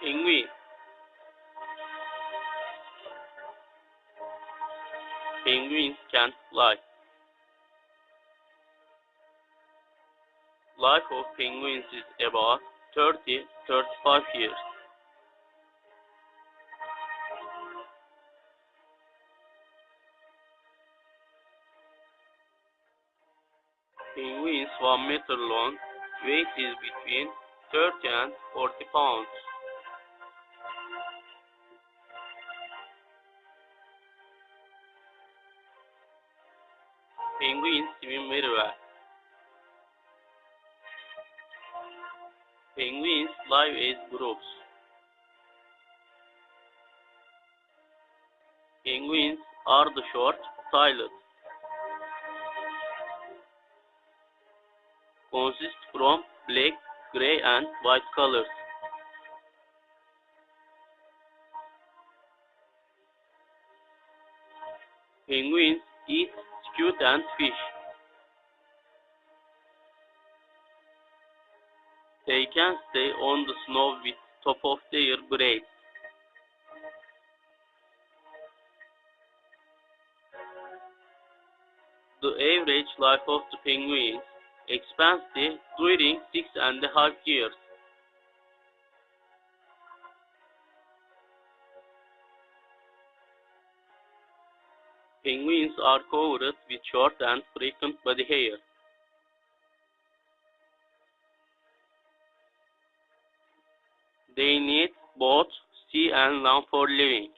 Penguin. Penguins can fly. Life of penguins is about 30-35 years. Penguins 1 meter long, weight is between 30 and 40 pounds. Penguins very. Penguins live as groups. Penguins are the short-tailed. Consist from black, gray and white colors. Penguins eat and fish. They can stay on the snow with top of their braids. The average life of the penguin expectancy during six and a half years. Penguins are covered with short and frequent body hair. They need both sea and land for living.